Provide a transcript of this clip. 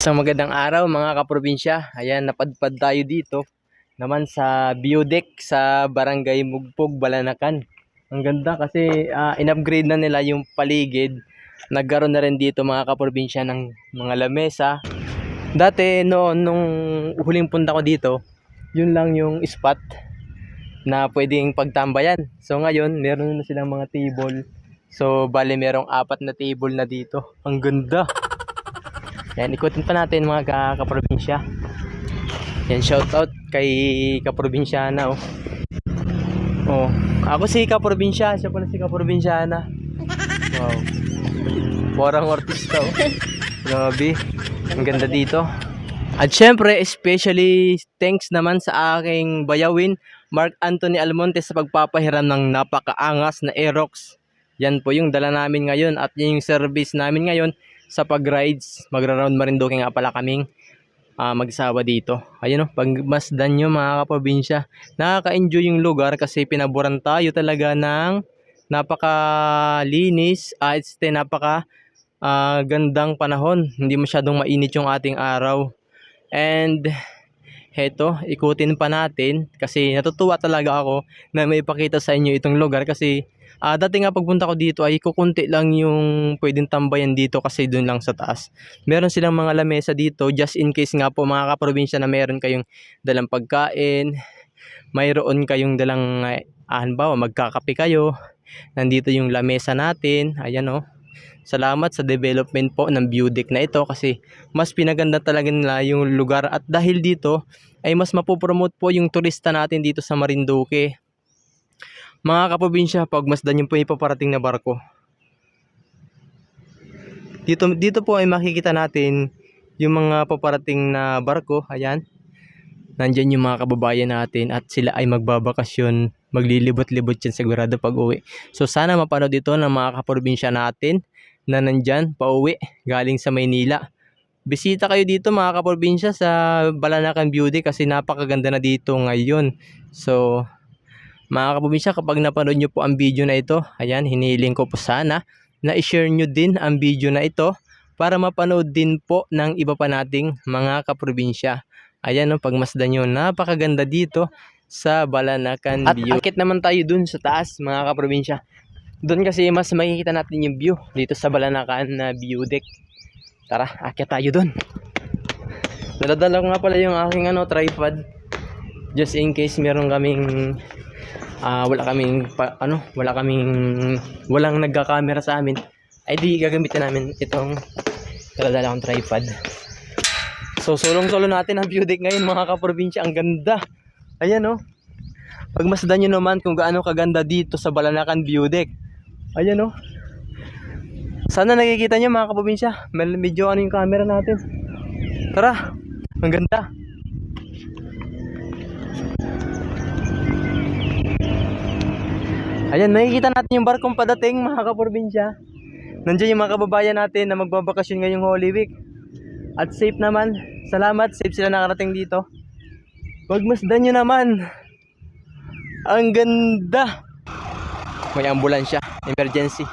Isang magandang araw mga kaprobinsya. Ayan, napadpad tayo dito naman sa view deck sa Barangay Mugpog, Balanakan. Ang ganda kasi ah, in-upgrade na nila yung paligid. Nagkaroon na rin dito mga kaprobinsya ng mga lamesa. Dati noon nung huling punta ko dito, yun lang yung spot na pwedeng pagtambayan. So ngayon, meron na silang mga table. So bali merong apat na table na dito. Ang ganda. Yan, ikutin pa natin mga ka kaprobinsya. Yan, shoutout kay kaprobinsyana, oh. Oh, ako si kaprobinsya, siya pala si kaprobinsyana. Wow. Parang artista, oh. Grabe. Ang ganda dito. At syempre, especially thanks naman sa aking bayawin, Mark Anthony Almonte sa pagpapahiram ng napakaangas na Aerox. Yan po yung dala namin ngayon at yun yung service namin ngayon sa pag-rides. Magra-round Marinduque nga pala kaming ah, magsawa dito. Ayun o, pagmasdan nyo mga kaprobinsya. Nakaka-enjoy yung lugar kasi pinaboran tayo talaga ng napakalinis at uh, napaka ah, gandang panahon. Hindi masyadong mainit yung ating araw. And heto, ikutin pa natin kasi natutuwa talaga ako na may pakita sa inyo itong lugar kasi Ah, dati nga pagpunta ko dito ay kukunti lang yung pwedeng tambayan dito kasi doon lang sa taas. Meron silang mga lamesa dito just in case nga po mga kaprobinsya na meron kayong dalang pagkain, mayroon kayong dalang ah, halimbawa magkakape kayo. Nandito yung lamesa natin. Ayan oh. Salamat sa development po ng view deck na ito kasi mas pinaganda talaga nila yung lugar at dahil dito ay mas mapopromote po yung turista natin dito sa Marinduque. Mga kaprobinsya, pagmasdan yung po yung paparating na barko. Dito, dito po ay makikita natin yung mga paparating na barko. Ayan. Nandyan yung mga kababayan natin at sila ay magbabakasyon. Maglilibot-libot yan sigurado pag uwi. So sana mapanood ito ng mga kaprobinsya natin na nandyan pa uwi galing sa Maynila. Bisita kayo dito mga kaprobinsya sa Balanacan Beauty kasi napakaganda na dito ngayon. So mga kaprobinsya, kapag napanood nyo po ang video na ito, ayan, hinihiling ko po sana na i-share nyo din ang video na ito para mapanood din po ng iba pa nating mga kaprobinsya. Ayan, no, pagmasdan nyo, napakaganda dito sa Balanacan At View. akit naman tayo dun sa taas, mga kaprobinsya. Doon kasi mas makikita natin yung view dito sa Balanacan na view deck. Tara, akit tayo dun. Daladala ko nga pala yung aking ano, tripod. Just in case meron kaming ah wala kaming pa, ano, wala kaming walang nagka-camera sa amin. Ay di gagamitin namin itong daladala kong tripod. So sulong-solo natin ang view deck ngayon mga kaprobinsya. Ang ganda. Ayan oh. Pagmasdan nyo naman kung gaano kaganda dito sa Balanacan view deck. Ayan oh. Sana nakikita nyo mga kaprobinsya. Med- Medyo ano yung camera natin. Tara. Ang ganda. Ayan, nakikita natin yung barkong padating mga kaprobinsya. Nandiyan yung mga kababayan natin na magbabakasyon ngayong Holy Week. At safe naman. Salamat, safe sila nakarating dito. Pagmasdan nyo naman. Ang ganda. May ambulansya, emergency.